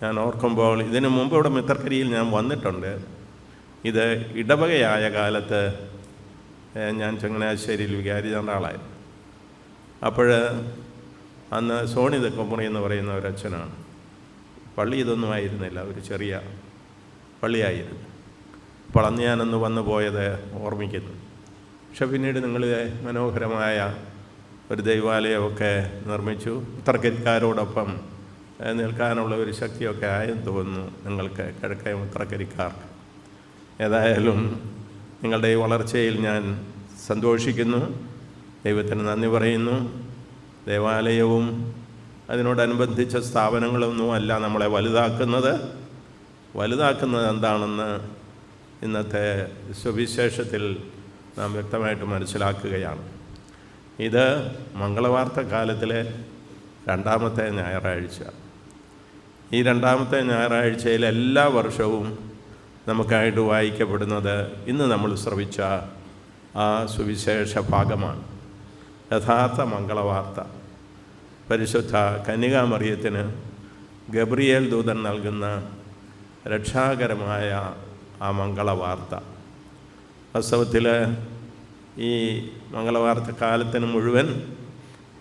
ഞാൻ ഓർക്കുമ്പോൾ ഇതിനു മുമ്പ് ഇവിടെ മിത്രക്കരിയിൽ ഞാൻ വന്നിട്ടുണ്ട്. ഇത് ഇടവകയായ കാലത്ത് ഞാൻ ചങ്ങനാശ്ശേരിയിൽ വികാരി ജനറാളായിരുന്നു അപ്പോൾ അന്ന് സോണി തെക്കമ്പുറി എന്ന് പറയുന്ന ഒരു അച്ഛനാണ് പള്ളി ഇതൊന്നും ആയിരുന്നില്ല ഒരു ചെറിയ പള്ളിയായിരുന്നു. അപ്പോൾ അന്ന് ഞാനന്ന് വന്നു പോയത് ഓർമ്മിക്കുന്നു. പക്ഷെ പിന്നീട് നിങ്ങൾ മനോഹരമായ ഒരു ദൈവാലയമൊക്കെ നിർമ്മിച്ചു. ഉത്തരക്കരിക്കാരോടൊപ്പം ഏഹ്, നിൽക്കാനുള്ള ഒരു ശക്തിയൊക്കെ ആയെന്ന് തോന്നുന്നു നിങ്ങൾക്ക് കിഴക്കേ ഉത്തരക്കരിക്കാർക്ക് ഏതായാലും നിങ്ങളുടെ ഈ വളർച്ചയിൽ ഞാൻ സന്തോഷിക്കുന്നു. ദൈവത്തിന് നന്ദി പറയുന്നു. ദേവാലയവും അതിനോടനുബന്ധിച്ച സ്ഥാപനങ്ങളൊന്നും അല്ല നമ്മളെ വലുതാക്കുന്നത്. വലുതാക്കുന്നത് എന്താണെന്ന് ഇന്നത്തെ സുവിശേഷത്തിൽ നാം വ്യക്തമായിട്ട് മനസ്സിലാക്കുകയാണ്. ഇത് മംഗളവാർത്ത കാലത്തിലെ രണ്ടാമത്തെ ഞായറാഴ്ച. ഈ രണ്ടാമത്തെ ഞായറാഴ്ചയിൽ എല്ലാ വർഷവും നമുക്കായിട്ട് വായിക്കപ്പെടുന്നത് ഇന്ന് നമ്മൾ ശ്രവിച്ച ആ സുവിശേഷ ഭാഗമാണ്. യഥാർത്ഥ മംഗളവാർത്ത. പരിശുദ്ധ കന്യകാമറിയത്തിന് ഗബ്രിയേൽ ദൂതൻ നൽകുന്ന രക്ഷാകരമായ ആ മംഗളവാർത്ത. വാസ്തവത്തിൽ ഈ മംഗളവാർത്ത കാലത്തിന് മുഴുവൻ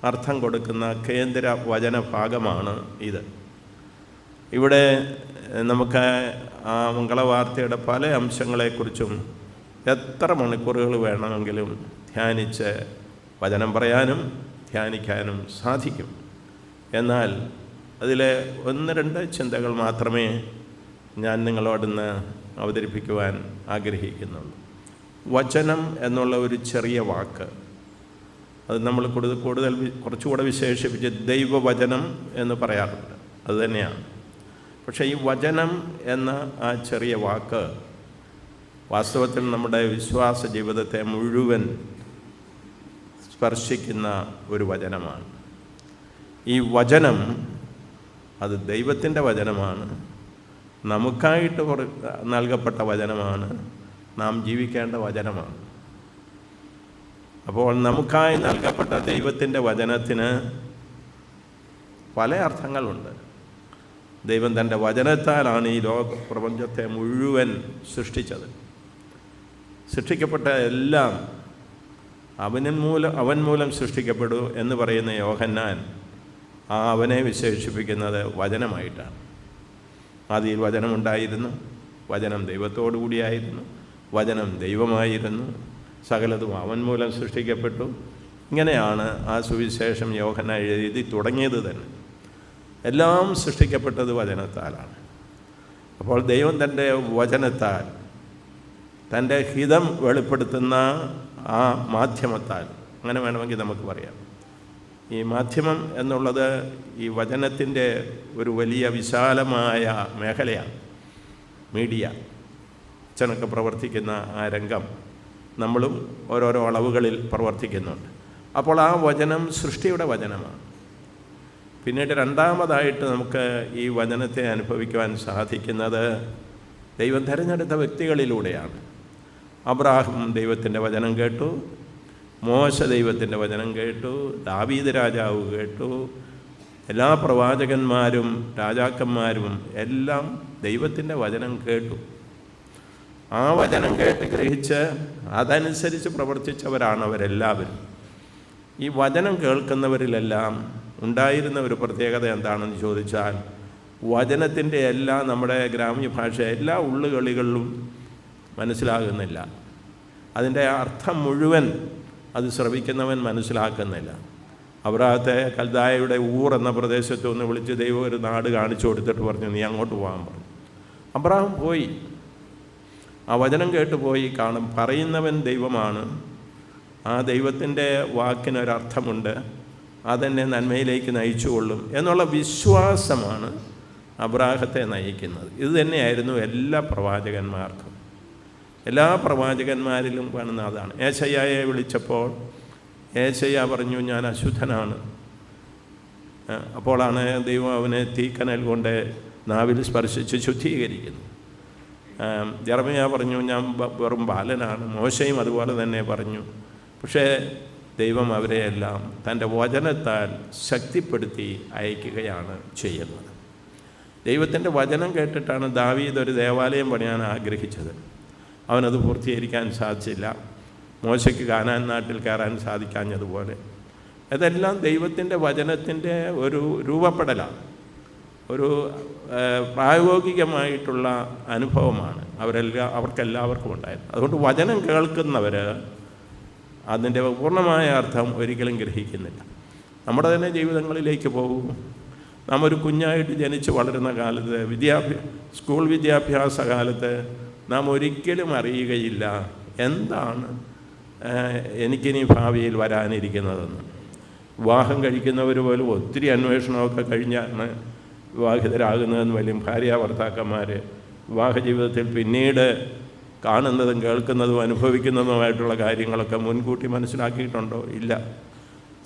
അർത്ഥം കൊടുക്കുന്ന കേന്ദ്ര വചന ഭാഗമാണ് ഇത്. ഇവിടെ നമുക്ക് ആ മംഗളവാർത്തയുടെ പല അംശങ്ങളെക്കുറിച്ചും എത്ര മണിക്കൂറുകൾ വേണമെങ്കിലും ധ്യാനിച്ച് വചനം പറയാനും ധ്യാനിക്കാനും സാധിക്കും. എന്നാൽ അതിലെ ഒന്ന് രണ്ട് ചിന്തകൾ മാത്രമേ ഞാൻ നിങ്ങളോടൊന്ന് അവതരിപ്പിക്കുവാൻ ആഗ്രഹിക്കുന്നുള്ളൂ. വചനം എന്നുള്ള ഒരു ചെറിയ വാക്ക് അത് നമ്മൾ കൂടുതൽ കൂടുതൽ കുറച്ചുകൂടെ വിശേഷിപ്പിച്ച് ദൈവവചനം എന്ന് പറയാറുണ്ട്. അതുതന്നെയാണ് പക്ഷേ ഈ വചനം എന്ന ആ ചെറിയ വാക്ക് വാസ്തവത്തിൽ നമ്മുടെ വിശ്വാസ ജീവിതത്തെ മുഴുവൻ സ്പർശിക്കുന്ന ഒരു വചനമാണ്. ഈ വചനം അത് ദൈവത്തിന്റെ വചനമാണ്. നമുക്കായിട്ട് നൽകപ്പെട്ട വചനമാണ്. നാം ജീവിക്കേണ്ട വചനമാണ്. അപ്പോൾ നമുക്കായി നൽകപ്പെട്ട ദൈവത്തിന്റെ വചനത്തിന് പല അർത്ഥങ്ങളുണ്ട്. ദൈവം തന്റെ വചനത്താലാണ് ഈ ലോക പ്രപഞ്ചത്തെ മുഴുവൻ സൃഷ്ടിച്ചത്. സൃഷ്ടിക്കപ്പെട്ട എല്ലാം അവനിൻ മൂലം അവൻ മൂലം സൃഷ്ടിക്കപ്പെടൂ എന്ന് പറയുന്ന യോഹന്നാൻ ആ അവനെ വിശേഷിപ്പിക്കുന്നത് വചനമായിട്ടാണ്. ആദിയിൽ വചനമുണ്ടായിരുന്നു വചനം ദൈവത്തോടു കൂടിയായിരുന്നു വചനം ദൈവമായിരുന്നു സകലതും അവൻ മൂലം സൃഷ്ടിക്കപ്പെട്ടു. ഇങ്ങനെയാണ് ആ സുവിശേഷം യോഹന എഴുതി തുടങ്ങിയത് തന്നെ. എല്ലാം സൃഷ്ടിക്കപ്പെട്ടത് വചനത്താലാണ്. അപ്പോൾ ദൈവം തന്റെ വചനത്താൽ തന്റെ ഹിതം വെളിപ്പെടുത്തുന്ന ആ മാധ്യമത്താൽ അങ്ങനെ വേണമെങ്കിൽ നമുക്ക് പറയാം. ഈ മാധ്യമം എന്നുള്ളത് ഈ വചനത്തിന്റെ ഒരു വലിയ വിശാലമായ മേഖലയാണ്. മീഡിയ അച്ഛനൊക്കെ പ്രവർത്തിക്കുന്ന ആ രംഗം നമ്മളും ഓരോരോ അളവുകളിൽ പ്രവർത്തിക്കുന്നുണ്ട്. അപ്പോൾ ആ വചനം സൃഷ്ടിയുടെ വചനമാണ്. പിന്നീട് രണ്ടാമതായിട്ട് നമുക്ക് ഈ വചനത്തെ അനുഭവിക്കുവാൻ സാധിക്കുന്നത് ദൈവം തിരഞ്ഞെടുത്ത വ്യക്തികളിലൂടെയാണ്. അബ്രാഹം ദൈവത്തിന്റെ വചനം കേട്ടു മോശ ദൈവത്തിന്റെ വചനം കേട്ടു ദാവീദ് രാജാവ് കേട്ടു എല്ലാ പ്രവാചകന്മാരും രാജാക്കന്മാരും എല്ലാം ദൈവത്തിന്റെ വചനം കേട്ടു. ആ വചനം കേട്ട് ഗ്രഹിച്ച് അതനുസരിച്ച് പ്രവർത്തിച്ചവരാണ് അവരെല്ലാവരും. ഈ വചനം കേൾക്കുന്നവരിലെല്ലാം ഉണ്ടായിരുന്ന ഒരു പ്രത്യേകത എന്താണെന്ന് ചോദിച്ചാൽ വചനത്തിന്റെ എല്ലാ നമ്മുടെ ഗ്രാമീണ ഭാഷ എല്ലാ ഉള്ളുകളികളിലും മനസ്സിലാകുന്നില്ല. അതിന്റെ അർത്ഥം മുഴുവൻ അത് ശ്രവിക്കുന്നവൻ മനസ്സിലാക്കുന്നില്ല. അവരാത്തെ കൽദായയുടെ ഊർ എന്ന പ്രദേശത്ത് ഒന്ന് വിളിച്ച് ദൈവം ഒരു നാട് കാണിച്ചു കൊടുത്തിട്ട് പറഞ്ഞു നീ അങ്ങോട്ട് പോകാൻ പറഞ്ഞു അബ്രാഹം പോയി. ആ വചനം കേട്ട് പോയി കാണും പറയുന്നവൻ ദൈവമാണ്. ആ ദൈവത്തിന്റെ വാക്കിനൊരർത്ഥമുണ്ട്. അതെന്നെ നന്മയിലേക്ക് നയിച്ചുകൊള്ളും എന്നുള്ള വിശ്വാസമാണ് അബ്രാഹത്തെ നയിക്കുന്നത്. ഇത് തന്നെയായിരുന്നു എല്ലാ പ്രവാചകന്മാർക്കും. എല്ലാ പ്രവാചകന്മാരിലും കാണുന്ന അതാണ്. ഏശയ്യയെ വിളിച്ചപ്പോൾ ഏശയ്യ പറഞ്ഞു ഞാൻ അശുദ്ധനാണ്. അപ്പോളാണ് ദൈവം അവനെ തീക്കനൽ കൊണ്ട് നാവിൽ സ്പർശിച്ച് ശുദ്ധീകരിക്കുന്നു. ജർമ്മയ പറഞ്ഞു ഞാൻ വെറും ബാലനാണ്. മോശയും അതുപോലെ തന്നെ പറഞ്ഞു. പക്ഷേ ദൈവം അവരെയെല്ലാം തന്റെ വചനത്താൽ ശക്തിപ്പെടുത്തി അയക്കുകയാണ് ചെയ്യുന്നത്. ദൈവത്തിന്റെ വചനം കേട്ടിട്ടാണ് ദാവീദ് ഒരു ദേവാലയം പണിയാൻ ആഗ്രഹിച്ചത്. അവനത് പൂർത്തീകരിക്കാൻ സാധിച്ചില്ല. മോശയ്ക്ക് കാനാൻ നാട്ടിൽ കയറാൻ സാധിക്കാഞ്ഞതുപോലെ. അതെല്ലാം ദൈവത്തിന്റെ വചനത്തിന്റെ ഒരു രൂപപ്പെടലാണ്. ഒരു പ്രായോഗികമായിട്ടുള്ള അനുഭവമാണ് അവരെല്ലാം അവർക്കെല്ലാവർക്കും ഉണ്ടായത്. അതുകൊണ്ട് വചനം കേൾക്കുന്നവർ അതിന്റെ പൂർണമായ അർത്ഥം ഒരിക്കലും ഗ്രഹിക്കുന്നില്ല. നമ്മുടെ തന്നെ ജീവിതങ്ങളിലേക്ക് പോകും. നാം ഒരു കുഞ്ഞായിട്ട് ജനിച്ച് വളരുന്ന കാലത്ത് വിദ്യാഭ്യാ സ്കൂൾ വിദ്യാഭ്യാസ കാലത്ത് നാം ഒരിക്കലും അറിയുകയില്ല എന്താണ് എനിക്കിനി ഭാവിയിൽ വരാനിരിക്കുന്നതെന്ന്. വിവാഹം കഴിക്കുന്നവർ പോലും ഒത്തിരി അന്വേഷണമൊക്കെ കഴിഞ്ഞാണ് വിവാഹിതരാകുന്നതെന്ന് വലിയ ഭാര്യ ഭർത്താക്കന്മാർ വിവാഹ ജീവിതത്തിൽ പിന്നീട് കാണുന്നതും കേൾക്കുന്നതും അനുഭവിക്കുന്നതുമായിട്ടുള്ള കാര്യങ്ങളൊക്കെ മുൻകൂട്ടി മനസ്സിലാക്കിയിട്ടുണ്ടോ? ഇല്ല.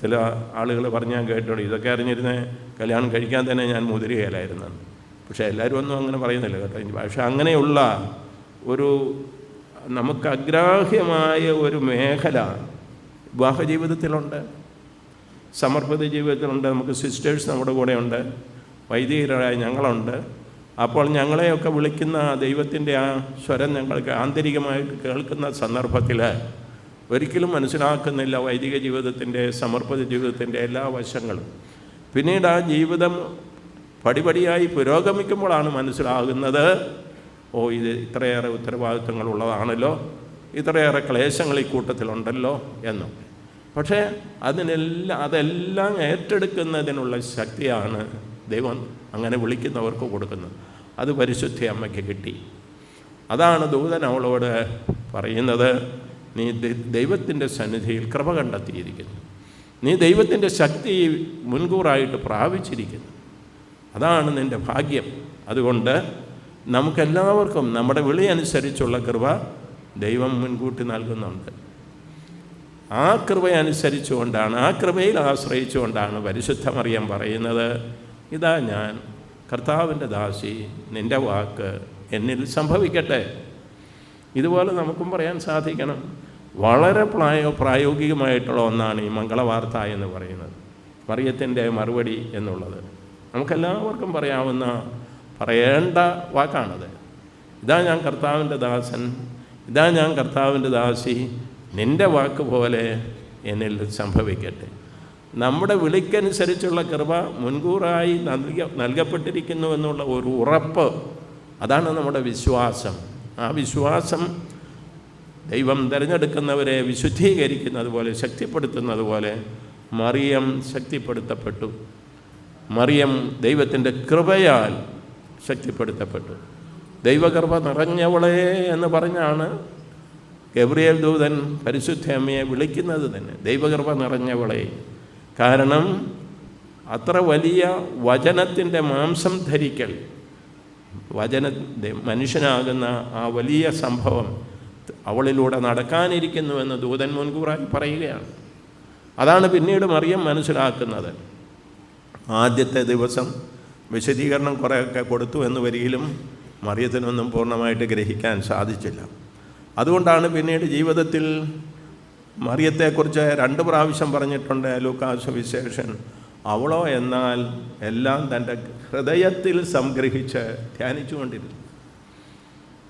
ചില ആളുകൾ പറഞ്ഞാൽ കേട്ടോളൂ ഇതൊക്കെ അറിഞ്ഞിരുന്നേ കല്യാണം കഴിക്കാൻ തന്നെ ഞാൻ മുതിരുകയിലായിരുന്നു പക്ഷേ എല്ലാവരും ഒന്നും അങ്ങനെ പറയുന്നില്ല കേട്ടോ. പക്ഷേ അങ്ങനെയുള്ള ഒരു നമുക്ക് അഗ്രാഹ്യമായ ഒരു മേഖല വിവാഹ ജീവിതത്തിലുണ്ട് സമർപ്പിത ജീവിതത്തിലുണ്ട്. നമുക്ക് സിസ്റ്റേഴ്സ് നമ്മുടെ കൂടെയുണ്ട്. വൈദികരായ ഞങ്ങളുണ്ട്. അപ്പോൾ ഞങ്ങളെയൊക്കെ വിളിക്കുന്ന ദൈവത്തിന്റെ ആ സ്വരം ഞങ്ങൾക്ക് ആന്തരികമായിട്ട് കേൾക്കുന്ന സന്ദർഭത്തിൽ ഒരിക്കലും മനസ്സിലാക്കുന്നില്ല വൈദിക ജീവിതത്തിന്റെ സമർപ്പിത ജീവിതത്തിന്റെ എല്ലാ വശങ്ങളും. പിന്നീട് ആ ജീവിതം പടിപടിയായി പുരോഗമിക്കുമ്പോഴാണ് മനസ്സിലാകുന്നത് ഓ ഇത് ഇത്രയേറെ ഉത്തരവാദിത്തങ്ങളുള്ളതാണല്ലോ ഇത്രയേറെ ക്ലേശങ്ങൾ ഈ കൂട്ടത്തിലുണ്ടല്ലോ എന്നൊക്കെ. പക്ഷേ അതിനെല്ലാം അതെല്ലാം ഏറ്റെടുക്കുന്നതിനുള്ള ശക്തിയാണ് ദൈവം. അങ്ങനെ വിളിക്കുന്നവർക്ക് കൊടുക്കുന്നത് അത് പരിശുദ്ധി അമ്മയ്ക്ക് കിട്ടി. അതാണ് ദൂതൻ അവളോട് പറയുന്നത് നീ ദൈവത്തിന്റെ സന്നിധിയിൽ കൃപ കണ്ടെത്തിയിരിക്കുന്നു. നീ ദൈവത്തിന്റെ ശക്തി മുൻകൂറായിട്ട് പ്രാപിച്ചിരിക്കുന്നു. അതാണ് നിന്റെ ഭാഗ്യം. അതുകൊണ്ട് നമുക്കെല്ലാവർക്കും നമ്മുടെ വിളി അനുസരിച്ചുള്ള കൃപ ദൈവം മുൻകൂട്ടി നൽകുന്നുണ്ട്. ആ കൃപ അനുസരിച്ചുകൊണ്ടാണ് ആ കൃപയിൽ ആശ്രയിച്ചുകൊണ്ടാണ് പരിശുദ്ധമറിയാൻ പറയുന്നത് ഇതാ ഞാൻ. കർത്താവിന്റെ ദാസി നിന്റെ വാക്ക് എന്നിൽ സംഭവിക്കട്ടെ. ഇതുപോലെ നമുക്കും പറയാൻ സാധിക്കണം. വളരെ പ്രായോ പ്രായോഗികമായിട്ടുള്ള ഒന്നാണ് ഈ മംഗളവാർത്ത എന്ന് പറയുന്നത്. മറിയത്തിന്റെ മറുപടി എന്നുള്ളത്. നമുക്കെല്ലാവർക്കും പറയാവുന്ന പറയേണ്ട വാക്കാണത്. ഇതാ ഞാൻ കർത്താവിന്റെ ദാസൻ ഇതാ ഞാൻ കർത്താവിന്റെ ദാസി നിന്റെ വാക്ക് പോലെ എന്നിൽ സംഭവിക്കട്ടെ. നമ്മുടെ വിളിക്കനുസരിച്ചുള്ള കൃപ മുൻകൂറായി നൽക നൽകപ്പെട്ടിരിക്കുന്നു എന്നുള്ള ഒരു ഉറപ്പ്. അതാണ് നമ്മുടെ വിശ്വാസം. ആ വിശ്വാസം ദൈവം തിരഞ്ഞെടുക്കുന്നവരെ വിശുദ്ധീകരിക്കുന്നത് പോലെ ശക്തിപ്പെടുത്തുന്നത് പോലെ മറിയം ശക്തിപ്പെടുത്തപ്പെട്ടു. മറിയം ദൈവത്തിന്റെ കൃപയാൽ ശക്തിപ്പെടുത്തപ്പെട്ടു. ദൈവകൃപ നിറഞ്ഞവളെ എന്ന് പറഞ്ഞാണ് ഗബ്രിയേൽ ദൂതൻ പരിശുദ്ധ അമ്മയെ വിളിക്കുന്നത് തന്നെ. ദൈവകൃപ നിറഞ്ഞവളെ. കാരണം അത്ര വലിയ വചനത്തിന്റെ മാംസം ധരിക്കൽ വചന മനുഷ്യനാകുന്ന ആ വലിയ സംഭവം അവളിലൂടെ നടക്കാനിരിക്കുന്നുവെന്ന് ദൂതൻ മുൻകൂറായി പറയുകയാണ്. അതാണ് പിന്നീട് മറിയം മനസ്സിലാക്കുന്നത്. ആദ്യത്തെ ദിവസം വിശദീകരണം കുറേയൊക്കെ കൊടുത്തു എന്ന് വരികിലും മറിയത്തിനൊന്നും പൂർണമായിട്ട് ഗ്രഹിക്കാൻ സാധിച്ചില്ല. അതുകൊണ്ടാണ് പിന്നീട് ജീവിതത്തിൽ മറിയത്തെക്കുറിച്ച് രണ്ട് പ്രാവശ്യം പറഞ്ഞിട്ടുണ്ട് ലൂക്കാസ് വിശേഷൻ അവളോ എന്നാൽ എല്ലാം തന്റെ ഹൃദയത്തിൽ സംഗ്രഹിച്ച് ധ്യാനിച്ചുകൊണ്ടിരുന്നു.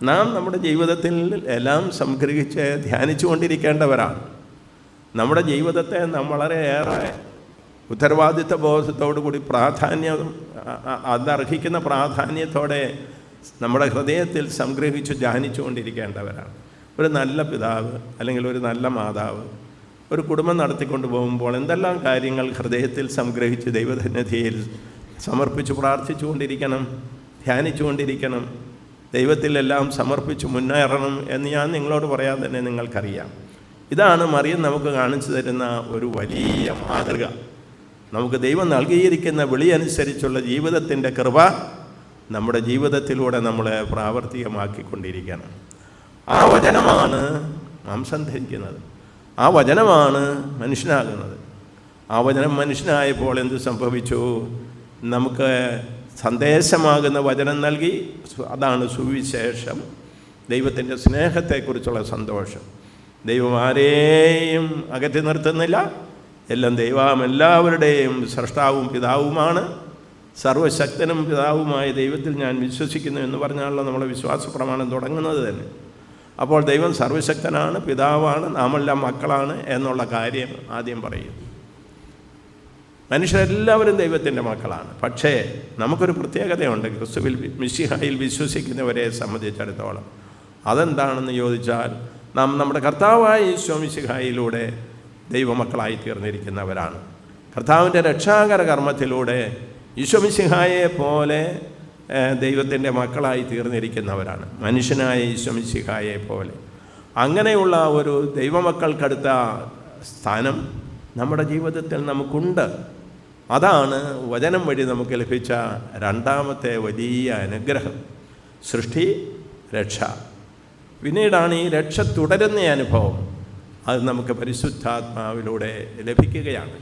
നാം നമ്മുടെ ജീവിതത്തിൽ എല്ലാം സംഗ്രഹിച്ച് ധ്യാനിച്ചുകൊണ്ടിരിക്കേണ്ടവരാണ്. നമ്മുടെ ജീവിതത്തെ നാം വളരെയേറെ ഉത്തരവാദിത്വ ബോധത്തോടു കൂടി പ്രാധാന്യം അതർഹിക്കുന്ന പ്രാധാന്യത്തോടെ നമ്മുടെ ഹൃദയത്തിൽ സംഗ്രഹിച്ച് ധ്യാനിച്ചുകൊണ്ടിരിക്കേണ്ടവരാണ്. ഒരു നല്ല പിതാവ് അല്ലെങ്കിൽ ഒരു നല്ല മാതാവ് ഒരു കുടുംബം നടത്തിക്കൊണ്ട് പോകുമ്പോൾ എന്തെല്ലാം കാര്യങ്ങൾ ഹൃദയത്തിൽ സംഗ്രഹിച്ച് ദൈവധന്യതയിൽ സമർപ്പിച്ച് പ്രാർത്ഥിച്ചുകൊണ്ടിരിക്കണം ധ്യാനിച്ചുകൊണ്ടിരിക്കണം ദൈവത്തിലെല്ലാം സമർപ്പിച്ച് മുന്നേറണം എന്ന് ഞാൻ നിങ്ങളോട് പറയാൻ തന്നെ നിങ്ങൾക്കറിയാം. ഇതാണ് മറിയം നമുക്ക് കാണിച്ചു തരുന്ന ഒരു വലിയ മാതൃക. നമുക്ക് ദൈവം നൽകിയിരിക്കുന്ന വിളി അനുസരിച്ചുള്ള ജീവിതത്തിന്റെ കൃപ നമ്മുടെ ജീവിതത്തിലൂടെ നമ്മളെ പ്രാവർത്തികമാക്കിക്കൊണ്ടിരിക്കണം. ആ വചനമാണ് മാംസം ധരിക്കുന്നത് ആ വചനമാണ് മനുഷ്യനാകുന്നത്. ആ വചനം മനുഷ്യനായപ്പോൾ എന്ത് സംഭവിച്ചു? നമുക്ക് സന്ദേശമാകുന്ന വചനം നൽകി. അതാണ് സുവിശേഷം. ദൈവത്തിന്റെ സ്നേഹത്തെക്കുറിച്ചുള്ള സന്തോഷം. ദൈവം ആരെയും അകറ്റി നിർത്തുന്നില്ല. എല്ലാം ദൈവം എല്ലാവരുടെയും സൃഷ്ടാവും പിതാവുമാണ്. സർവശക്തനും പിതാവുമായ ദൈവത്തിൽ ഞാൻ വിശ്വസിക്കുന്നു എന്ന് പറഞ്ഞാണല്ലോ നമ്മുടെ വിശ്വാസ പ്രമാണം തുടങ്ങുന്നത് തന്നെ. അപ്പോൾ ദൈവം സർവശക്തനാണ് പിതാവാണ് നാമെല്ലാം മക്കളാണ് എന്നുള്ള കാര്യം ആദ്യം പറയും. മനുഷ്യരെല്ലാവരും ദൈവത്തിന്റെ മക്കളാണ്. പക്ഷേ നമുക്കൊരു പ്രത്യേകതയുണ്ട്. ക്രിസ്തുവിൽ മിശിഹായിൽ വിശ്വസിക്കുന്നവരെ സംബന്ധിച്ചിടത്തോളം. അതെന്താണെന്ന് ചോദിച്ചാൽ നാം നമ്മുടെ കർത്താവായ ഈശോ മിശിഹായിലൂടെ ദൈവമക്കളായി തീർന്നിരിക്കുന്നവരാണ് കർത്താവിന്റെ രക്ഷാകര കർമ്മത്തിലൂടെ ഈശോ മിശിഹായെ പോലെ ദൈവത്തിന്റെ മക്കളായി തീർന്നിരിക്കുന്നവരാണ്. മനുഷ്യനായ ഈശ്വമിശിഹായെ പോലെ. അങ്ങനെയുള്ള ഒരു ദൈവമക്കൾക്കടുത്ത സ്ഥാനം നമ്മുടെ ജീവിതത്തിൽ നമുക്കുണ്ട്. അതാണ് വചനം വഴി നമുക്ക് ലഭിച്ച രണ്ടാമത്തെ വലിയ അനുഗ്രഹം. സൃഷ്ടി രക്ഷ. പിന്നീടാണ് ഈ രക്ഷ തുടരുന്ന അനുഭവം. അത് നമുക്ക് പരിശുദ്ധാത്മാവിലൂടെ ലഭിക്കുകയാണ്.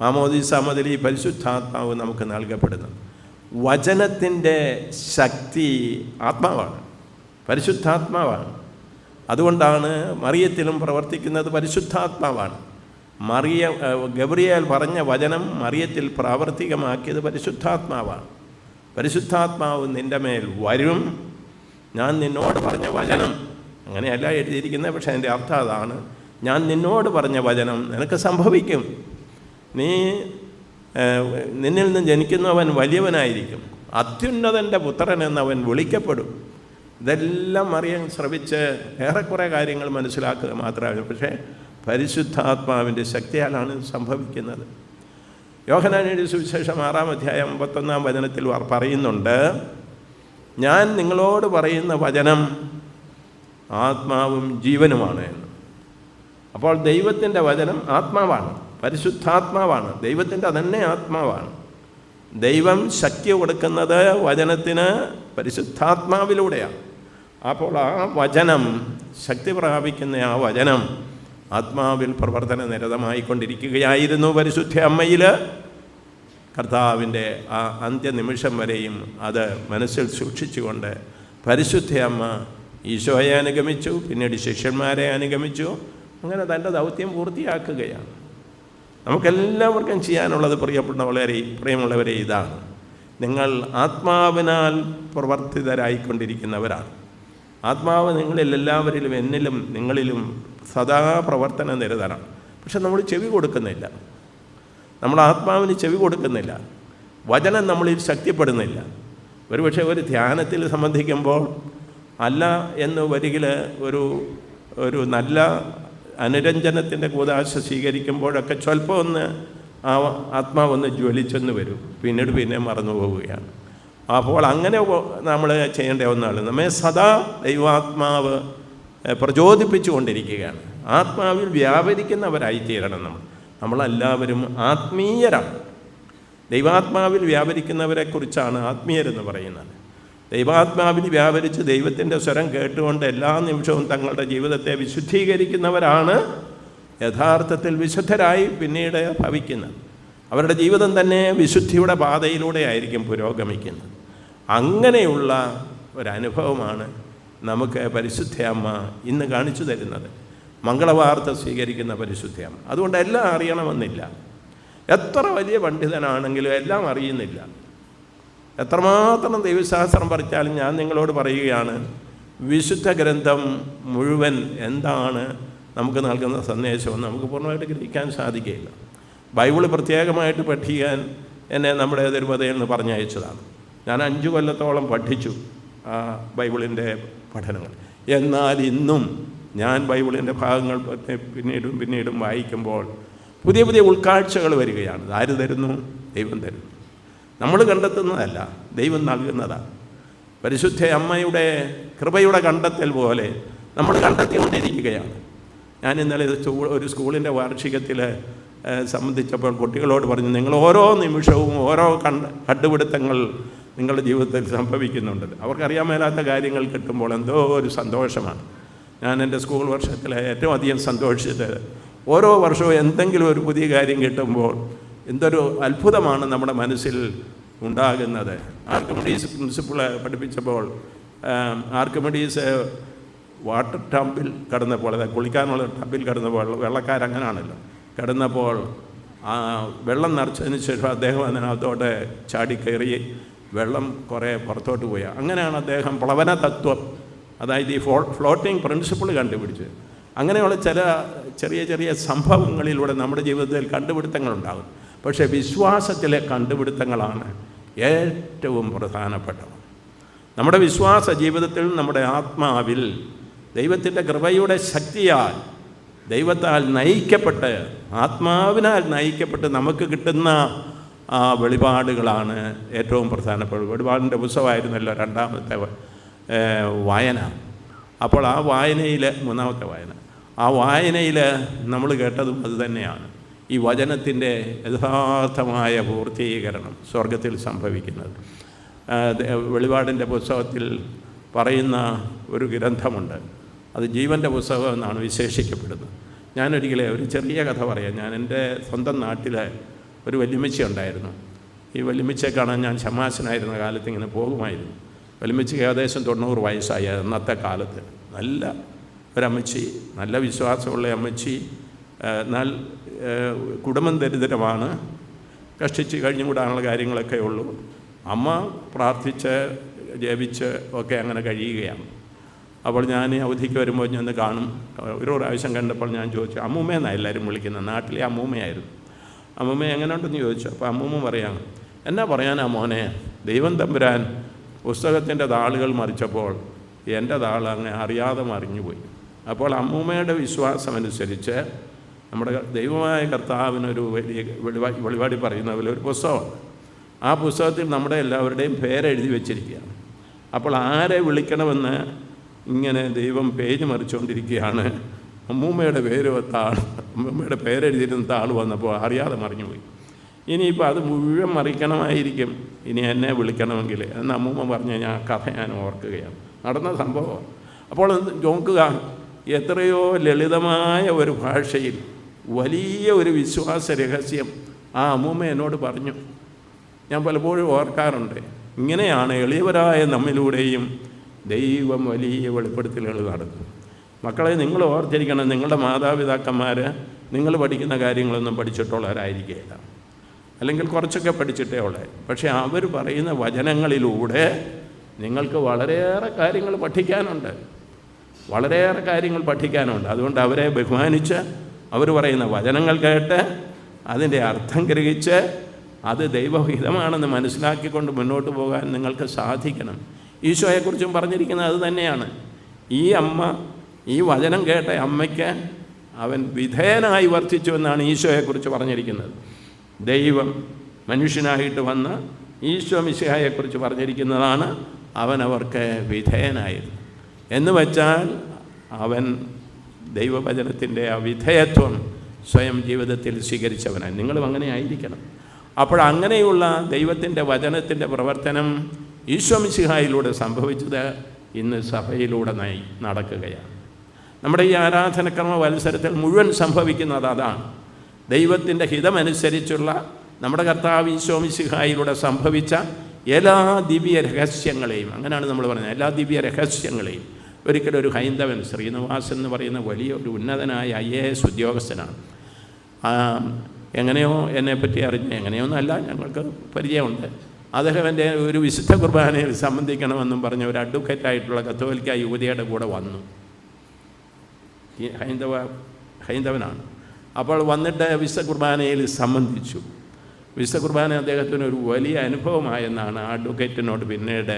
മാമോദീസ മുതൽ ഈ പരിശുദ്ധാത്മാവ് നമുക്ക് നൽകപ്പെടുന്നു. വചനത്തിന്റെ ശക്തി ആത്മാവാണ്. പരിശുദ്ധാത്മാവാണ്. അതുകൊണ്ടാണ് മറിയത്തിലും പ്രവർത്തിക്കുന്നത് പരിശുദ്ധാത്മാവാണ്. മറിയ ഗബ്രിയേൽ പറഞ്ഞ വചനം മറിയത്തിൽ പ്രാവർത്തികമാക്കിയത് പരിശുദ്ധാത്മാവാണ്. പരിശുദ്ധാത്മാവ് നിന്റെ മേൽ വരും. ഞാൻ നിന്നോട് പറഞ്ഞ വചനം. അങ്ങനെയല്ല എഴുതിയിരിക്കുന്നത് പക്ഷേ എന്റെ അർത്ഥം അതാണ്. ഞാൻ നിന്നോട് പറഞ്ഞ വചനം നിനക്ക് സംഭവിക്കും. നീ നിന്നിൽ നിന്ന് ജനിക്കുന്നവൻ വലിയവനായിരിക്കും. അത്യുന്നതന്റെ പുത്രൻ എന്നവൻ വിളിക്കപ്പെടും. ഇതെല്ലാം അറിയാൻ ശ്രമിച്ച് ഏറെക്കുറെ കാര്യങ്ങൾ മനസ്സിലാക്കുക മാത്രമല്ല പക്ഷേ പരിശുദ്ധാത്മാവിന്റെ ശക്തിയാലാണ് സംഭവിക്കുന്നത്. യോഹനാനിയുടെ സുവിശേഷം ആറാം അധ്യായം അമ്പത്തൊന്നാം വചനത്തിൽ പറയുന്നുണ്ട് ഞാൻ നിങ്ങളോട് പറയുന്ന വചനം ആത്മാവും ജീവനുമാണ് എന്ന്. അപ്പോൾ ദൈവത്തിന്റെ വചനം ആത്മാവാണ്. പരിശുദ്ധാത്മാവാണ്. ദൈവത്തിന്റെ തന്നെ ആത്മാവാണ്. ദൈവം ശക്തി കൊടുക്കുന്നത് വചനത്തിന് പരിശുദ്ധാത്മാവിലൂടെയാണ്. അപ്പോൾ ആ വചനം ശക്തി പ്രാപിക്കുന്ന ആ വചനം ആത്മാവിൽ പ്രവർത്തന നിരതമായിക്കൊണ്ടിരിക്കുകയായിരുന്നു പരിശുദ്ധ അമ്മയിൽ കർത്താവിന്റെ ആ അന്ത്യനിമിഷം വരെയും അത് മനസ്സിൽ സൂക്ഷിച്ചുകൊണ്ട് പരിശുദ്ധ അമ്മ ഈശോയെ അനുഗമിച്ചു പിന്നീട് ശിഷ്യന്മാരെ അനുഗമിച്ചു. അങ്ങനെ തന്റെ ദൗത്യം പൂർത്തിയാക്കുകയാണ്. നമുക്കെല്ലാവർക്കും ചെയ്യാനുള്ളത് പ്രിയപ്പെട്ടവരെ പ്രിയമുള്ളവരെ ഇതാണ്. നിങ്ങൾ ആത്മാവിനാൽ പ്രവർത്തിതരായിക്കൊണ്ടിരിക്കുന്നവരാണ്. ആത്മാവ് നിങ്ങളിൽ എല്ലാവരിലും എന്നിലും നിങ്ങളിലും സദാ പ്രവർത്തന നിരതരാണ് പക്ഷെ നമ്മൾ ചെവി കൊടുക്കുന്നില്ല. നമ്മൾ ആത്മാവിന് ചെവി കൊടുക്കുന്നില്ല. വചനം നമ്മളിൽ ശക്തിപ്പെടുന്നില്ല. ഒരു പക്ഷേ ഒരു ധ്യാനത്തിൽ സംബന്ധിക്കുമ്പോൾ അല്ല എന്ന് വരികിൽ ഒരു ഒരു നല്ല അനുരഞ്ജനത്തിന്റെ കൂതാശ സ്വീകരിക്കുമ്പോഴൊക്കെ സ്വല്പം ഒന്ന് ആ ആത്മാവൊന്ന് ജ്വലിച്ചെന്ന് വരും. പിന്നീട് പിന്നെ മറന്നു പോവുകയാണ്. അപ്പോൾ അങ്ങനെ നമ്മൾ ചെയ്യേണ്ട ഒന്നാണ്. നമ്മെ സദാ ദൈവാത്മാവ് പ്രചോദിപ്പിച്ചു കൊണ്ടിരിക്കുകയാണ് ആത്മാവിൽ വ്യാപരിക്കുന്നവരായി തീരണം നമ്മൾ. നമ്മളെല്ലാവരും ആത്മീയരാണ്. ദൈവാത്മാവിൽ വ്യാപരിക്കുന്നവരെക്കുറിച്ചാണ് ആത്മീയരെന്ന് പറയുന്നത്. ദൈവാത്മാവിൽ വ്യാപരിച്ച് ദൈവത്തിന്റെ സ്വരം കേട്ടുകൊണ്ട് എല്ലാ നിമിഷവും തങ്ങളുടെ ജീവിതത്തെ വിശുദ്ധീകരിക്കുന്നവരാണ് യഥാർത്ഥത്തിൽ വിശുദ്ധരായി പിന്നീട് ഭവിക്കുന്നത്. അവരുടെ ജീവിതം തന്നെ വിശുദ്ധിയുടെ പാതയിലൂടെ ആയിരിക്കും പുരോഗമിക്കുന്നത്. അങ്ങനെയുള്ള ഒരനുഭവമാണ് നമുക്ക് പരിശുദ്ധ അമ്മ ഇന്ന് കാണിച്ചു തരുന്നത്. മംഗളവാർത്ത സ്വീകരിക്കുന്ന പരിശുദ്ധ അമ്മ. അതുകൊണ്ട് എല്ലാം അറിയണമെന്നില്ല. എത്ര വലിയ പണ്ഡിതനാണെങ്കിലും എല്ലാം അറിയുന്നില്ല. എത്രമാത്രം ദൈവശാസ്ത്രം പറിച്ചാലും ഞാൻ നിങ്ങളോട് പറയുകയാണ് വിശുദ്ധ ഗ്രന്ഥം മുഴുവൻ എന്താണ് നമുക്ക് നൽകുന്ന സന്ദേശം നമുക്ക് പൂർണമായിട്ട് ഗ്രഹിക്കാൻ സാധിക്കുകയില്ല. ബൈബിൾ പ്രത്യേകമായിട്ട് പഠിക്കാൻ എന്നെ നമ്മുടെ തിരുപതയിൽ നിന്ന് പറഞ്ഞയച്ചതാണ്. ഞാൻ അഞ്ച് കൊല്ലത്തോളം പഠിച്ചു ബൈബിളിന്റെ പഠനങ്ങൾ. എന്നാൽ ഇന്നും ഞാൻ ബൈബിളിന്റെ ഭാഗങ്ങൾ പിന്നീടും പിന്നീടും വായിക്കുമ്പോൾ പുതിയ പുതിയ ഉൾക്കാഴ്ചകൾ വരികയാണ്. ആര് തരുന്നു? ദൈവം തരുന്നു. നമ്മൾ കണ്ടെത്തുന്നതല്ല. ദൈവം നൽകുന്നതാണ്. പരിശുദ്ധ അമ്മയുടെ കൃപയുടെ കണ്ടെത്തൽ പോലെ നമ്മൾ കണ്ടെത്തിക്കൊണ്ടിരിക്കുകയാണ്. ഞാൻ ഇന്നലെ ഒരു സ്കൂളിന്റെ വാർഷികത്തിൽ സംബന്ധിച്ചപ്പോൾ കുട്ടികളോട് പറഞ്ഞു നിങ്ങൾ ഓരോ നിമിഷവും ഓരോ കണ്ട കണ്ടുപിടുത്തങ്ങൾ നിങ്ങളുടെ ജീവിതത്തിൽ സംഭവിക്കുന്നുണ്ട്. അവർക്കറിയാൻ മേലാത്ത കാര്യങ്ങൾ കിട്ടുമ്പോൾ എന്തോ ഒരു സന്തോഷമാണ്. ഞാൻ എന്റെ സ്കൂൾ വർഷത്തിൽ ഏറ്റവും അധികം സന്തോഷിച്ചത് ഓരോ വർഷവും എന്തെങ്കിലും ഒരു പുതിയ കാര്യം കിട്ടുമ്പോൾ എന്തൊരു അത്ഭുതമാണ് നമ്മുടെ മനസ്സിൽ ഉണ്ടാകുന്നത്. ആർക്കമഡീസ് പ്രിൻസിപ്പിൾ പഠിപ്പിച്ചപ്പോൾ ആർക്കമഡീസ് വാട്ടർ ടബിൽ കടന്നപ്പോൾ അതായത് കുളിക്കാനുള്ള ടബിൽ കടന്നപ്പോൾ വെള്ളക്കാരങ്ങനാണല്ലോ. കടന്നപ്പോൾ വെള്ളം നിറച്ചതിന് ശേഷം അദ്ദേഹം അതിനകത്തോട്ട് കയറി വെള്ളം കുറേ പുറത്തോട്ട് പോയി. അങ്ങനെയാണ് അദ്ദേഹം പ്ലവന തത്വം അതായത് ഈ ഫ്ലോ ഫ്ലോട്ടിംഗ് പ്രിൻസിപ്പിൾ കണ്ടുപിടിച്ച് അങ്ങനെയുള്ള ചില ചെറിയ ചെറിയ സംഭവങ്ങളിലൂടെ നമ്മുടെ ജീവിതത്തിൽ കണ്ടുപിടുത്തങ്ങളുണ്ടാകും. പക്ഷേ വിശ്വാസത്തിലെ കണ്ടുപിടുത്തങ്ങളാണ് ഏറ്റവും പ്രധാനപ്പെട്ടത് നമ്മുടെ വിശ്വാസ ജീവിതത്തിൽ നമ്മുടെ ആത്മാവിൽ ദൈവത്തിന്റെ കൃപയുടെ ശക്തിയാൽ ദൈവത്താൽ നയിക്കപ്പെട്ട് ആത്മാവിനാൽ നയിക്കപ്പെട്ട് നമുക്ക് കിട്ടുന്ന ആ വെളിപാടുകളാണ് ഏറ്റവും പ്രധാനപ്പെട്ടത് വെളിപാടിന്റെ പുസ്തകമായിരുന്നല്ലോ രണ്ടാമത്തെ വായന. അപ്പോൾ ആ വായനയിൽ മൂന്നാമത്തെ വായന. ആ വായനയിൽ നമ്മൾ കേട്ടതും അതുതന്നെയാണ് ഈ വചനത്തിന്റെ യഥാർത്ഥമായ പൂർത്തീകരണം സ്വർഗത്തിൽ സംഭവിക്കുന്നത്. വെളിപാടിന്റെ പുസ്തകത്തിൽ പറയുന്ന ഒരു ഗ്രന്ഥമുണ്ട്. അത് ജീവന്റെ പുസ്തകം എന്നാണ് വിശേഷിക്കപ്പെടുന്നത്. ഞാനൊരിക്കലേ ഒരു ചെറിയ കഥ പറയാം. ഞാൻ എന്റെ സ്വന്തം നാട്ടിലെ ഒരു വല്യമ്മച്ചി ഉണ്ടായിരുന്നു. ഈ വല്യമ്മച്ചിയെ കാണാൻ ഞാൻ ശമാശനായിരുന്ന കാലത്ത് ഇങ്ങനെ പോകുമായിരുന്നു. വല്യമ്മച്ചിക്ക് ഏകദേശം തൊണ്ണൂറ് വയസ്സായി. അന്നത്തെ കാലത്ത്. നല്ല ഒരമ്മച്ചി നല്ല വിശ്വാസമുള്ള അമ്മച്ചി എന്നാൽ കുടുംബം ദരിദ്രമാണ്. കഷ്ടിച്ച് കഴിഞ്ഞുകൂടാനുള്ള കാര്യങ്ങളൊക്കെ ഉള്ളൂ. അമ്മ പ്രാർത്ഥിച്ച് ജപിച്ച് ഒക്കെ അങ്ങനെ കഴിയുകയാണ്. അപ്പോൾ ഞാൻ അവധിക്ക് വരുമ്പോൾ ഞാൻ കാണും. ഒരു പ്രാവശ്യം കണ്ടപ്പോൾ ഞാൻ ചോദിച്ചു അമ്മൂമ്മയെന്നാണ് എല്ലാവരും വിളിക്കുന്നത്? നാട്ടിലെ അമ്മൂമ്മയായിരുന്നു അമ്മൂമ്മ എങ്ങനെയുണ്ടെന്ന് ചോദിച്ചു. അപ്പോൾ അമ്മൂമ്മ പറയാം എന്നാ പറയാനാ മോനെ? ദൈവം തമ്പുരാൻ പുസ്തകത്തിന്റെ താളുകൾ മറിച്ചപ്പോൾ എന്റെ താൾ അങ്ങ് അറിയാതെ മറിഞ്ഞുപോയി. അപ്പോൾ അമ്മൂമ്മയുടെ വിശ്വാസമനുസരിച്ച് നമ്മുടെ ദൈവമായ കർത്താവിനൊരു വലിയ വെളിവാ- വെളിപാടി പറയുന്ന പോലെ ഒരു പുസ്തകമാണ് ആ പുസ്തകത്തിൽ നമ്മുടെ എല്ലാവരുടെയും പേരെഴുതി വെച്ചിരിക്കുകയാണ്. അപ്പോൾ ആരെ വിളിക്കണമെന്ന് ഇങ്ങനെ ദൈവം പേജ് മറിച്ചുകൊണ്ടിരിക്കുകയാണ്. അമ്മൂമ്മയുടെ പേര് താൾ അമ്മൂമ്മയുടെ പേരെഴുതിയിരുന്ന താൾ വന്നപ്പോൾ അറിയാതെ മറിഞ്ഞുപോയി. ഇനിയിപ്പോൾ അത് മുഴുവൻ മറിക്കണമായിരിക്കും. ഇനി എന്നെ വിളിക്കണമെങ്കിൽ എന്ന് അമ്മൂമ്മ പറഞ്ഞു ഞാൻ കഥ ഞാൻ ഓർക്കുകയാണ്. നടന്ന സംഭവം. അപ്പോൾ നോക്കുക എത്രയോ ലളിതമായ ഒരു ഭാഷയിൽ വലിയ ഒരു വിശ്വാസ രഹസ്യം ആ അമ്മൂമ്മ എന്നോട് പറഞ്ഞു. ഞാൻ പലപ്പോഴും ഓർക്കാറുണ്ട് ഇങ്ങനെയാണ് എളിയവരായ നമ്മിലൂടെയും ദൈവം വലിയ വെളിപ്പെടുത്തലുകൾ നടത്തും മക്കളെ നിങ്ങൾ ഓർത്തിരിക്കണം നിങ്ങളുടെ മാതാപിതാക്കന്മാർ നിങ്ങൾ പഠിക്കുന്ന കാര്യങ്ങളൊന്നും പഠിച്ചിട്ടുള്ളവരായിരിക്കുകയില്ല അല്ലെങ്കിൽ കുറച്ചൊക്കെ പഠിച്ചിട്ടേ ഉള്ളേ. പക്ഷേ അവർ പറയുന്ന വചനങ്ങളിലൂടെ നിങ്ങൾക്ക് വളരെയേറെ കാര്യങ്ങൾ പഠിക്കാനുണ്ട്. വളരെയേറെ കാര്യങ്ങൾ പഠിക്കാനുണ്ട്. അതുകൊണ്ട് അവരെ ബഹുമാനിച്ച് അവർ പറയുന്ന വചനങ്ങൾ കേട്ട് അതിന്റെ അർത്ഥം ഗ്രഹിച്ച് അത് ദൈവഹിതമാണെന്ന് മനസ്സിലാക്കിക്കൊണ്ട് മുന്നോട്ട് പോകാൻ നിങ്ങൾക്ക് സാധിക്കണം. ഈശോയെക്കുറിച്ചും പറഞ്ഞിരിക്കുന്നത് അത് തന്നെയാണ്. ഈ അമ്മ ഈ വചനം കേട്ട അമ്മയ്ക്ക് അവൻ വിധേയനായി വർത്തിച്ചു എന്നാണ് ഈശോയെക്കുറിച്ച് പറഞ്ഞിരിക്കുന്നത്. ദൈവം മനുഷ്യനായിട്ട് വന്ന ഈശോ മിശിഹായെക്കുറിച്ച് പറഞ്ഞിരിക്കുന്നതാണ് അവൻ അവർക്ക് വിധേയനായത് എന്ന് വച്ചാൽ അവൻ ദൈവവചനത്തിന്റെ ആ വിധേയത്വം സ്വയം ജീവിതത്തിൽ സ്വീകരിച്ചവനായി നിങ്ങളും അങ്ങനെ ആയിരിക്കണം. അപ്പോൾ അങ്ങനെയുള്ള ദൈവത്തിന്റെ വചനത്തിന്റെ പ്രവർത്തനം ഈശ്വമിശിഹായിലൂടെ സംഭവിച്ചത് ഇന്ന് സഭയിലൂടെ നയി നടക്കുകയാണ്. നമ്മുടെ ഈ ആരാധനക്രമ മത്സരത്തിൽ മുഴുവൻ സംഭവിക്കുന്നത് അതാണ്. ദൈവത്തിന്റെ ഹിതമനുസരിച്ചുള്ള നമ്മുടെ കർത്താവ് ഈശോമിശിഹായിലൂടെ സംഭവിച്ച എല്ലാ ദിവ്യ രഹസ്യങ്ങളെയും അങ്ങനെയാണ് നമ്മൾ പറയുന്നത് എല്ലാ ദിവ്യ രഹസ്യങ്ങളെയും ഒരിക്കലും ഒരു ഹൈന്ദവൻ ശ്രീനിവാസൻ എന്ന് പറയുന്ന വലിയ ഒരു ഉന്നതനായ ഐ എ എസ് ഉദ്യോഗസ്ഥനാണ്. എങ്ങനെയോ എന്നെപ്പറ്റി അറിഞ്ഞ് എങ്ങനെയൊന്നല്ല ഞങ്ങൾക്ക് പരിചയമുണ്ട്. അദ്ദേഹം എന്റെ ഒരു വിശുദ്ധ കുർബാനയിൽ സംബന്ധിക്കണമെന്നും പറഞ്ഞ ഒരു അഡ്വക്കേറ്റായിട്ടുള്ള കത്തോലിക്ക യുവതിയുടെ കൂടെ വന്നു. ഈ ഹൈന്ദവ ഹൈന്ദവനാണ്. അപ്പോൾ വന്നിട്ട് വിശുദ്ധ കുർബാനയിൽ സംബന്ധിച്ചു. വിശുദ്ധ കുർബാന അദ്ദേഹത്തിന് ഒരു വലിയ അനുഭവമായെന്നാണ് അഡ്വക്കേറ്റിനോട് പിന്നീട്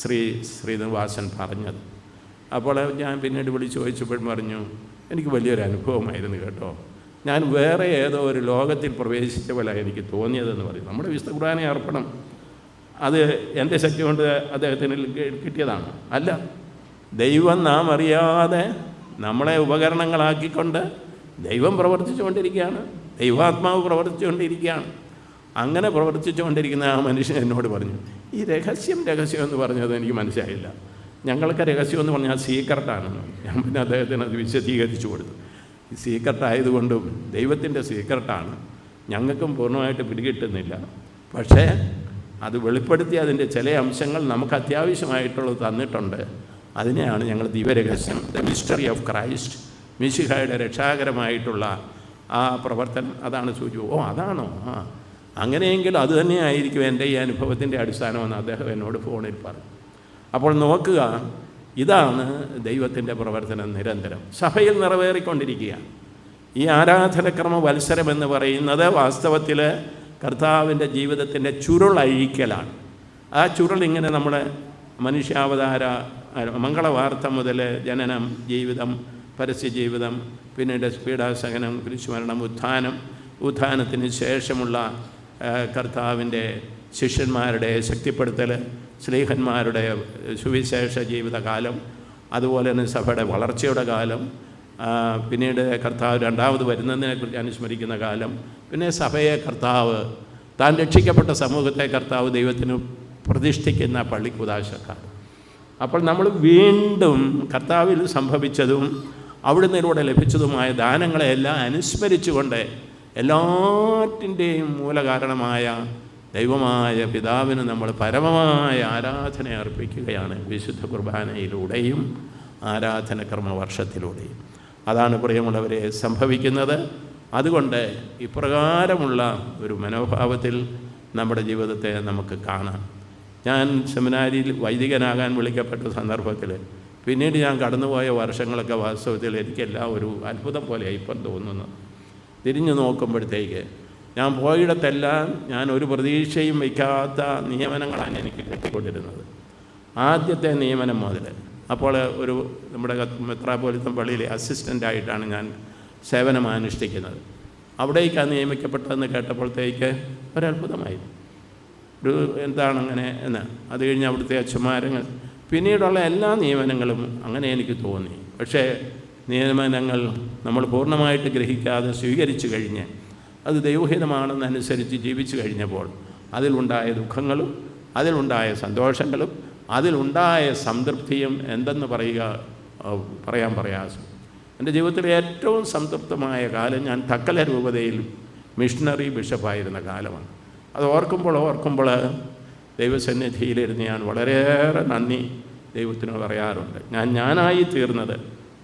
ശ്രീ ശ്രീനിവാസൻ പറഞ്ഞത്. അപ്പോൾ ഞാൻ പിന്നീട് വിളിച്ച് ചോദിച്ചപ്പോഴും പറഞ്ഞു എനിക്ക് വലിയൊരു അനുഭവമായിരുന്നു കേട്ടോ. ഞാൻ വേറെ ഏതോ ഒരു ലോകത്തിൽ പ്രവേശിച്ച പോലെ എനിക്ക് തോന്നിയതെന്ന് പറയും. നമ്മുടെ വിശുദ്ധ കുർബാന അർപ്പണം അത് എന്റെ ശക്തി കൊണ്ട് അദ്ദേഹത്തിന് കിട്ടിയതാണ്. അല്ല ദൈവം നാം അറിയാതെ നമ്മളെ ഉപകരണങ്ങളാക്കിക്കൊണ്ട് ദൈവം പ്രവർത്തിച്ചുകൊണ്ടിരിക്കുകയാണ് ദൈവാത്മാവ് പ്രവർത്തിച്ചുകൊണ്ടിരിക്കുകയാണ്. അങ്ങനെ പ്രവർത്തിച്ചുകൊണ്ടിരിക്കുന്ന ആ മനുഷ്യൻ എന്നോട് പറഞ്ഞു ഈ രഹസ്യം രഹസ്യം എന്ന് പറഞ്ഞത് എനിക്ക് മനസ്സിലായില്ല. ഞങ്ങൾക്ക് രഹസ്യം എന്ന് പറഞ്ഞാൽ സീക്രട്ടാണെന്ന് ഞാൻ പിന്നെ അദ്ദേഹത്തിന് അത് വിശദീകരിച്ചു കൊടുത്തു. ഈ സീക്രട്ട് ആയതുകൊണ്ടും ദൈവത്തിന്റെ സീക്രട്ടാണ് ഞങ്ങൾക്കും പൂർണമായിട്ട് പിടികിട്ടുന്നില്ല. പക്ഷേ അത് വെളിപ്പെടുത്തി അതിന്റെ ചില അംശങ്ങൾ നമുക്ക് അത്യാവശ്യമായിട്ടുള്ളത് തന്നിട്ടുണ്ട്. അതിനെയാണ് ഞങ്ങൾ ദിവരഹസ്യം ദ മിസ്റ്ററി ഓഫ് ക്രൈസ്റ്റ് മിശിഹായുടെ രക്ഷാകരമായിട്ടുള്ള ആ പ്രവർത്തനം. അതാണ് സൂചി. ഓ അതാണോ? ആ. അങ്ങനെയെങ്കിൽ അത് തന്നെയായിരിക്കും എന്റെ ഈ അനുഭവത്തിന്റെ അടിസ്ഥാനമെന്ന് അദ്ദേഹം എന്നോട് ഫോണിൽ പറഞ്ഞു. അപ്പോൾ നോക്കുക ഇതാണ് ദൈവത്തിന്റെ പ്രവർത്തനം നിരന്തരം. സഭയിൽ നിറവേറിക്കൊണ്ടിരിക്കുകയാണ്. ഈ ആരാധനക്രമ വത്സരം എന്ന് പറയുന്നത് വാസ്തവത്തിൽ കർത്താവിന്റെ ജീവിതത്തിന്റെ ചുരുളഴിക്കലാണ്. ആ ചുരുൾ ഇങ്ങനെ മനുഷ്യാവതാര മംഗളവാർത്ത മുതൽ ജനനം ജീവിതം പരസ്യ ജീവിതം പിന്നീട് പീഡാസഹനം കുരിശുമരണം ഉത്ഥാനം ഉത്ഥാനത്തിന് ശേഷമുള്ള കർത്താവിന്റെ ശിഷ്യന്മാരുടെ ശക്തിപ്പെടുത്തൽ സ്ലീഹന്മാരുടെ സുവിശേഷ ജീവിതകാലം അതുപോലെ തന്നെ സഭയുടെ വളർച്ചയുടെ കാലം പിന്നീട് കർത്താവ് രണ്ടാമത് വരുന്നതിനെക്കുറിച്ച് അനുസ്മരിക്കുന്ന കാലം പിന്നെ സഭയെ കർത്താവ് താൻ രക്ഷിക്കപ്പെട്ട സമൂഹത്തെ കർത്താവ് ദൈവത്തിന് പ്രതിഷ്ഠിക്കുന്ന പള്ളിക്കുദാശക്കാർ. അപ്പോൾ നമ്മൾ വീണ്ടും കർത്താവിൽ സംഭവിച്ചതും അവിടുന്നിലൂടെ ലഭിച്ചതുമായ ദാനങ്ങളെല്ലാം അനുസ്മരിച്ചുകൊണ്ട് എല്ലാറ്റിന്റെയും മൂലകാരണമായ ദൈവമായ പിതാവിന് നമ്മൾ പരമമായ ആരാധന അർപ്പിക്കുകയാണ് വിശുദ്ധ കുർബാനയിലൂടെയും ആരാധന കർമ്മ വർഷത്തിലൂടെയും അതാണ് പ്രിയമുള്ളവരെ സംഭവിക്കുന്നത്. അതുകൊണ്ട് ഇപ്രകാരമുള്ള ഒരു മനോഭാവത്തിൽ നമ്മുടെ ജീവിതത്തെ നമുക്ക് കാണാം. ഞാൻ സെമിനാരിയിൽ വൈദികനാകാൻ വിളിക്കപ്പെട്ട സന്ദർഭത്തിൽ പിന്നീട് ഞാൻ കടന്നുപോയ വർഷങ്ങളൊക്കെ വാസ്തവത്തിൽ എനിക്കെല്ലാം ഒരു അത്ഭുതം പോലെയാണ് ഇപ്പം തോന്നുന്നത് തിരിഞ്ഞു നോക്കുമ്പോഴത്തേക്ക് ഞാൻ പോയിടത്തെല്ലാം ഞാൻ ഒരു പ്രതീക്ഷയും വയ്ക്കാത്ത നിയമനങ്ങളാണ് എനിക്ക് കിട്ടിക്കൊണ്ടിരുന്നത്. ആദ്യത്തെ നിയമനം മുതൽ അപ്പോൾ ഒരു നമ്മുടെ മെത്രാപോലിത്തം പള്ളിയിലെ അസിസ്റ്റന്റായിട്ടാണ് ഞാൻ സേവനം അനുഷ്ഠിക്കുന്നത്. അവിടേക്കാണ് നിയമിക്കപ്പെട്ടതെന്ന് കേട്ടപ്പോഴത്തേക്ക് ഒരത്ഭുതമായി. ഒരു എന്താണ് അങ്ങനെ എന്ന്. അത് കഴിഞ്ഞ് അവിടുത്തെ അച്ഛന്മാരങ്ങൾ. പിന്നീടുള്ള എല്ലാ നിയമനങ്ങളും അങ്ങനെ എനിക്ക് തോന്നി. പക്ഷേ നിയമനങ്ങൾ നമ്മൾ പൂർണമായിട്ട് ഗ്രഹിക്കാതെ സ്വീകരിച്ചു കഴിഞ്ഞ് അത് ദൈവഹിതമാണെന്നനുസരിച്ച് ജീവിച്ചു കഴിഞ്ഞപ്പോൾ അതിലുണ്ടായ ദുഃഖങ്ങളും അതിലുണ്ടായ സന്തോഷങ്ങളും അതിലുണ്ടായ സംതൃപ്തിയും എന്തെന്ന് പറയുക പറയാൻ പ്രയാസം. എന്റെ ജീവിതത്തിലെ ഏറ്റവും സംതൃപ്തമായ കാലം ഞാൻ തക്കല രൂപതയിൽ മിഷണറി ബിഷപ്പായിരുന്ന കാലമാണ്. അത് ഓർക്കുമ്പോൾ ഓർക്കുമ്പോൾ ദൈവസന്നിധിയിലിരുന്ന് ഞാൻ വളരെയേറെ നന്ദി ദൈവത്തിന് പറയാറുണ്ട്. ഞാൻ ഞാനായി തീർന്നത്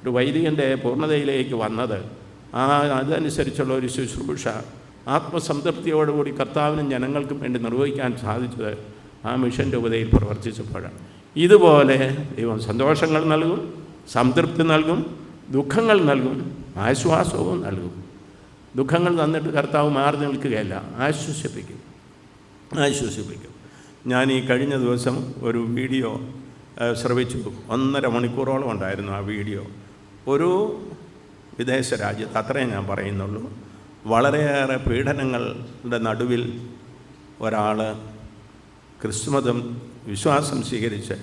ഒരു വൈദികന്റെ പൂർണതയിലേക്ക് വന്നത് ആ അതനുസരിച്ചുള്ള ഒരു ശുശ്രൂഷ. ആത്മസംതൃപ്തിയോടുകൂടി കർത്താവിനും ജനങ്ങൾക്കും വേണ്ടി നിർവഹിക്കാൻ സാധിച്ചത് ആ മിഷൻ രൂപതയിൽ പ്രവർത്തിച്ചപ്പോഴാണ്. ഇതുപോലെ ദൈവം സന്തോഷങ്ങൾ നൽകും സംതൃപ്തി നൽകും ദുഃഖങ്ങൾ നൽകും ആശ്വാസവും നൽകും. ദുഃഖങ്ങൾ തന്നിട്ട് കർത്താവ് മാറി നിൽക്കുകയല്ല ആശ്വസിപ്പിക്കും. ആശ്വസിപ്പിക്കും. ഞാൻ ഈ കഴിഞ്ഞ ദിവസം ഒരു വീഡിയോ ശ്രവിച്ചു. ഒന്നര മണിക്കൂറോളം ഉണ്ടായിരുന്നു ആ വീഡിയോ. ഒരു വിദേശ രാജ്യത്ത് അത്രയും ഞാൻ പറയുന്നുള്ളൂ. വളരെയേറെ പീഡനങ്ങളുടെ നടുവിൽ ഒരാൾ ക്രിസ്തുമതം വിശ്വാസം സ്വീകരിച്ച്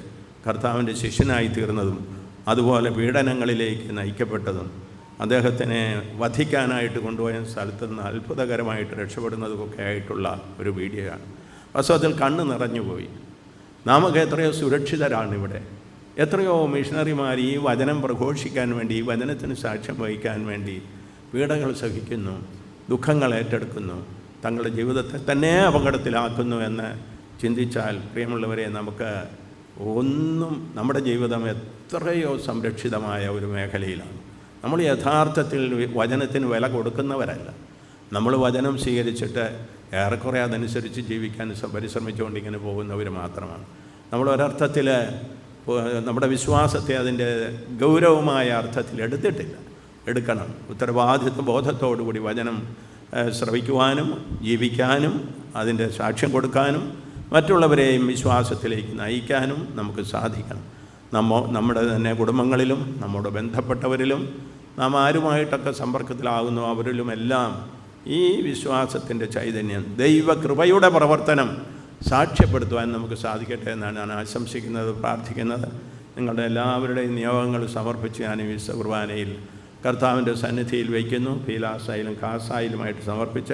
കർത്താവിന്റെ ശിഷ്യനായി തീർന്നതും അതുപോലെ പീഡനങ്ങളിലേക്ക് നയിക്കപ്പെട്ടതും അദ്ദേഹത്തിനെ വധിക്കാനായിട്ട് കൊണ്ടുപോയ സ്ഥലത്ത് നിന്ന് അത്ഭുതകരമായിട്ട് രക്ഷപ്പെടുന്നതുമൊക്കെ ആയിട്ടുള്ള ഒരു വീഡിയോയാണ്. വാസ്തവത്തിൽ കണ്ണ് നിറഞ്ഞുപോയി. നാമൊക്കെ എത്രയോ സുരക്ഷിതരാണ് ഇവിടെ. എത്രയോ മിഷണറിമാർ ഈ വചനം പ്രഘോഷിക്കാൻ വേണ്ടി ഈ വചനത്തിന് സാക്ഷ്യം വഹിക്കാൻ വേണ്ടി പീഡകൾ സഹിക്കുന്നു ദുഃഖങ്ങൾ ഏറ്റെടുക്കുന്നു തങ്ങളുടെ ജീവിതത്തെ തന്നെ അപകടത്തിലാക്കുന്നു എന്ന് ചിന്തിച്ചാൽ പ്രിയമുള്ളവരെ നമുക്ക് ഒന്നും നമ്മുടെ ജീവിതം എത്രയോ സംരക്ഷിതമായ ഒരു മേഖലയിലാണ്. നമ്മൾ യഥാർത്ഥത്തിൽ വചനത്തിന് വില കൊടുക്കുന്നവരല്ല. നമ്മൾ വചനം സ്വീകരിച്ചിട്ട് ഏറെക്കുറെ അതനുസരിച്ച് ജീവിക്കാൻ പരിശ്രമിച്ചുകൊണ്ട് ഇങ്ങനെ പോകുന്നവർ മാത്രമാണ്. നമ്മൾ ഒരർത്ഥത്തിൽ നമ്മുടെ വിശ്വാസത്തെ അതിന്റെ ഗൗരവമായ അർത്ഥത്തിൽ എടുത്തിട്ടില്ല. എടുക്കണം. ഉത്തരവാദിത്വ ബോധത്തോടുകൂടി വചനം ശ്രവിക്കുവാനും ജീവിക്കാനും അതിന്റെ സാക്ഷ്യം കൊടുക്കാനും മറ്റുള്ളവരെയും വിശ്വാസത്തിലേക്ക് നയിക്കാനും നമുക്ക് സാധിക്കണം. നമ്മ നമ്മുടെ തന്നെ കുടുംബങ്ങളിലും നമ്മുടെ ബന്ധപ്പെട്ടവരിലും നാം ആരുമായിട്ടൊക്കെ സമ്പർക്കത്തിലാകുന്നു അവരിലുമെല്ലാം ഈ വിശ്വാസത്തിന്റെ ചൈതന്യം ദൈവകൃപയുടെ പ്രവർത്തനം സാക്ഷ്യപ്പെടുത്തുവാൻ നമുക്ക് സാധിക്കട്ടെ എന്നാണ് ഞാൻ ആശംസിക്കുന്നത് പ്രാർത്ഥിക്കുന്നത്. നിങ്ങളുടെ എല്ലാവരുടെയും നിയോഗങ്ങൾ സമർപ്പിച്ച് ഞാൻ വിശ്വ കുർബാനയിൽ കർത്താവിന്റെ സന്നിധിയിൽ വയ്ക്കുന്നു. പീലാസായാലും കാസായിലുമായിട്ട് സമർപ്പിച്ച്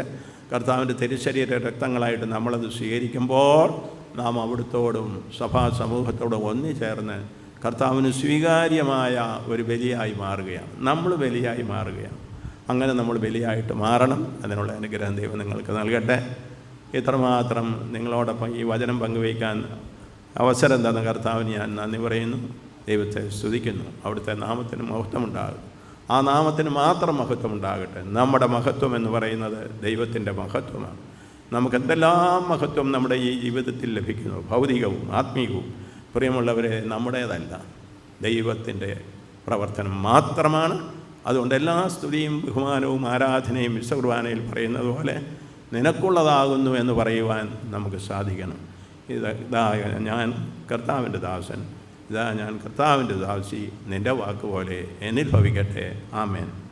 കർത്താവിന്റെ തിരുശരീര രക്തങ്ങളായിട്ട് നമ്മളത് സ്വീകരിക്കുമ്പോൾ നാം അവിടുത്തോടും സഭാ സമൂഹത്തോടും ഒന്നിച്ചേർന്ന് കർത്താവിന് സ്വീകാര്യമായ ഒരു ബലിയായി മാറുകയാണ്. നമ്മൾ ബലിയായി മാറുകയാണ്. അങ്ങനെ നമ്മൾ ബലിയായിട്ട് മാറണം. അതിനുള്ള അനുഗ്രഹം ദൈവം നിങ്ങൾക്ക് നൽകട്ടെ. ഇത്രമാത്രം നിങ്ങളോടൊപ്പം ഈ വചനം പങ്കുവയ്ക്കാൻ അവസരം തന്ന കർത്താവിന് ഞാൻ നന്ദി പറയുന്നു. ദൈവത്തെ സ്തുതിക്കുന്നു. അവിടുത്തെ നാമത്തിന് മഹത്വമുണ്ടാകും. ആ നാമത്തിന് മാത്രം മഹത്വം ഉണ്ടാകട്ടെ നമ്മുടെ മഹത്വം എന്ന് പറയുന്നത് ദൈവത്തിന്റെ മഹത്വമാണ്. നമുക്ക് എന്തെല്ലാം മഹത്വം നമ്മുടെ ഈ ജീവിതത്തിൽ ലഭിക്കുന്നു? ഭൗതികവും ആത്മീയവും. പ്രിയമുള്ളവരെ നമ്മുടേതല്ല. ദൈവത്തിന്റെ പ്രവർത്തനം മാത്രമാണ്. അതുകൊണ്ട് എല്ലാ സ്തുതിയും ബഹുമാനവും ആരാധനയും വിശ്വകുർബാനയിൽ പറയുന്നത് പോലെ നിനക്കുള്ളതാകുന്നു എന്ന് പറയുവാൻ നമുക്ക് സാധിക്കണം. ഇത് ഇതാ ഞാൻ കർത്താവിന്റെ ദാസൻ. ഇതാ ഞാൻ കർത്താവിന്റെ ദാസി. നിന്റെ വാക്ക് പോലെ എന്നിൽ ഭവിക്കട്ടെ. ആമേൻ.